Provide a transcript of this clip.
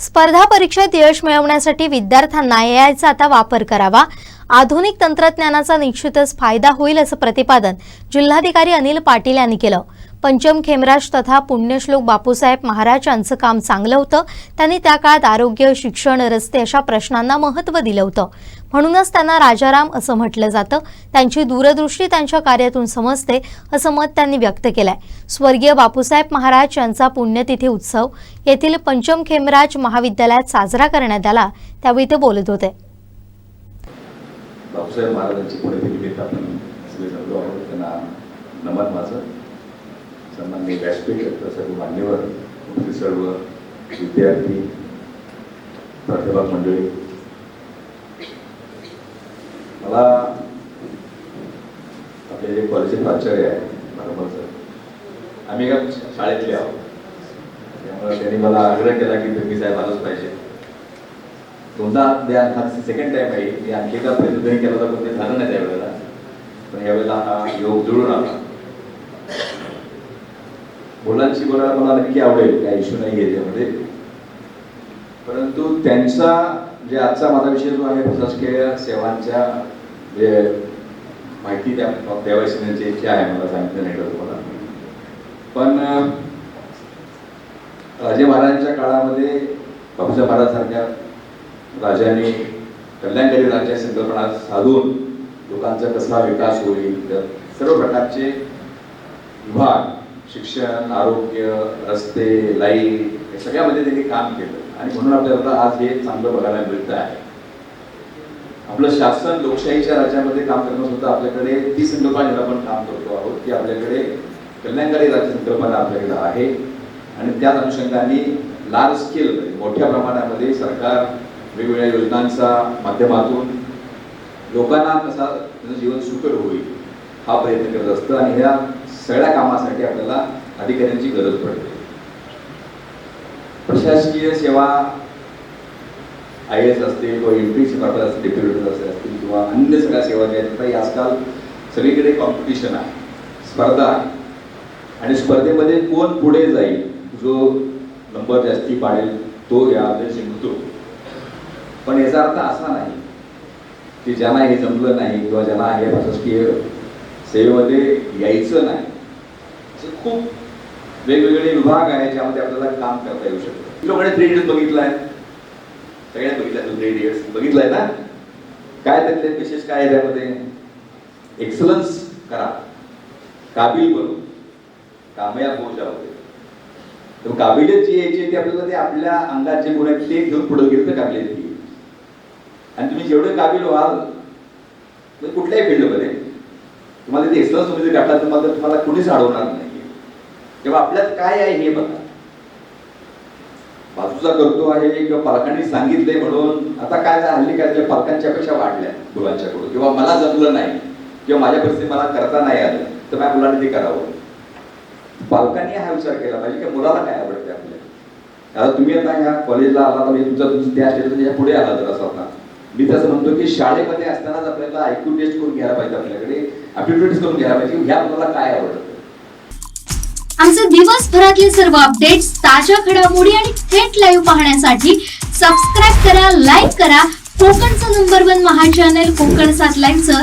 स्पर्धा परीक्षेत यश मिळवण्यासाठी विद्यार्थ्यांना एआयचा आता वापर करावा. आधुनिक तंत्रज्ञानाचा निश्चितच फायदा होईल असं प्रतिपादन जिल्हाधिकारी अनिल पाटील यांनी केलं. पंचम खेमराज तथा पुण्यश्लोक बापूसाहेब महाराज यांचं काम चांगलं होतं. त्यांनी त्या काळात आरोग्य शिक्षण रस्ते अशा प्रश्नांना महत्त्व दिलं होतं. म्हणूनच त्यांना राजाराम असं म्हटलं जातं. त्यांची दूरदृष्टी त्यांच्या कार्यातून समजते असं मत त्यांनी व्यक्त केलंय. स्वर्गीय बापूसाहेब महाराज यांचा पुण्यतिथी उत्सव येथील पंचम खेमराज महाविद्यालयात साजरा करण्यात आला. त्यावेळी ते बोलत होते. बापूसाहेब महाराजांची पुण्यतिनिमित्त आपण सगळे जमलो आहोत त्यांना नमन माझं. सन्मान्य व्यासपीठ सर्व मान्यवर सर्व विद्यार्थी प्राध्यापक मंडळी. मला आपले जे कॉलेजचे प्राचार्य आहे बरोबर सर आम्ही एका शाळेतले आहोत. त्यामुळे त्यांनी मला आग्रह केला की तुम्ही साहेब आलोच पाहिजे. दोनदा द्या हा सेकंड टाइम आहे. मी आणखी एकदा प्रयत्न केला होता पण ते झालं नाही त्यावेळेला. पण यावेळेला हा योग जुळून आला. मुलांची बोलायला मला नक्की आवडेल काय इश्यू नाही आहे त्यामध्ये. परंतु त्यांचा जे आजचा माझा विषय जो आहे प्रशासकीय सेवांच्या जे माहिती त्या देवाशिण्याची इच्छा आहे मला सांगितलं नाही तुम्हाला? पण राजे महाराजांच्या काळामध्ये बापूसाहेब महाराज सारख्या राजांनी कल्याणकारी राज्य संकल्पना साधून लोकांचा कसा विकास होईल तर सर्व प्रकारचे विभाग शिक्षण आरोग्य रस्ते लाइट या सगळ्यामध्ये त्यांनी काम केलं. आणि म्हणून आपल्याला आज हे चांगलं बघायला मिळतं आहे. आपलं शासन लोकशाहीच्या राज्यामध्ये काम करणं सुद्धा आपल्याकडे ती संकल्पना ज्याला आपण काम करतो आहोत की आपल्याकडे कल्याणकारी राज्य संकल्पना आपल्याकडे आहे. आणि त्याच अनुषंगाने लार्ज स्केल मोठ्या प्रमाणामध्ये सरकार वेगवेगळ्या योजनांच्या माध्यमातून लोकांना कसा त्याचं जीवन सुकर होईल हा प्रयत्न करत असतं आणि ह्या सगळ्या कामासाठी आपल्याला अधिकाऱ्यांची गरज पडते. प्रशासकीय सेवा आय एस असतील किंवा एम पी सी मार्फत असतील डेप्युटेड असतील किंवा अन्य सगळ्या सेवा ज्या आहेत आजकाल सगळीकडे कॉम्पिटिशन आहे स्पर्धा आहे. आणि स्पर्धेमध्ये कोण पुढे जाईल जो नंबर जास्ती पाडेल तो या यामध्ये जिंकतो पण याचा अर्थ असा नाही की ज्यांना हे जमलं नाही किंवा ज्यांना हे प्रशासकीय सेवेमध्ये यायचं नाही असे खूप वेगवेगळे विभाग आहेत ज्यामध्ये आपल्याला काम करता येऊ शकतं. लोकांनी थ्री इडियट्स बघितलाय सगळ्यांनी बघितलाय थ्री इडियट्स बघितलाय ना? काय त्यातले विशेष काय आहे त्यामध्ये? एक्सलन्स करा. काबिल बनू. कामयाब होऊ जाऊ तर काबिलियत जी यायची ती आपल्याला ते आपल्या अंगाचे गुण आहेत ते घेऊन पुढे गेलं तर काबिलियत येईल आणि तुम्ही जेवढे काबिल व्हाल म्हणजे कुठल्याही फील्डमध्ये. तुम्हाला ते एक्सपिरियन्स तुम्ही जर गाठला तुम्हाला तुम्हाला कुणीच अडवणार नाही. तेव्हा आपल्यात काय आहे हे बघा. बाजूचा करतो आहे किंवा पालकांनी सांगितलंय म्हणून आता काय झालं, हल्ली काय झालं पालकांच्या अपेक्षा वाढल्या मुलांच्याकडून. किंवा मला जमलं नाही किंवा माझ्या परिस्थिती मला करता नाही आलं तर माझ्या मुलांनी ते करावं. पालकांनी हा विचार केला पाहिजे की मुलाला काय आवडते आपल्या आता तुम्ही आता ह्या कॉलेजला आला तर तुमचा तुमचं त्या स्टेजच्या पुढे आला तर असं आता मी तसं म्हणतो की शाळेमध्ये असतानाच आपल्याला आयक्यू टेस्ट करून घ्यायला पाहिजे आपल्याकडे. ॲप्टिट्यूड करून घ्यायला पाहिजे. ह्या मुलाला काय आवडतं? आमचे दिवसभरातले सर्व अपडेट्स ताज्या घडामोडी आणि थेट लाईव्ह पाहण्यासाठी सबस्क्राईब करा लाईक करा. कोकणचं number one Maha channel Kokan सात लाईव्हचं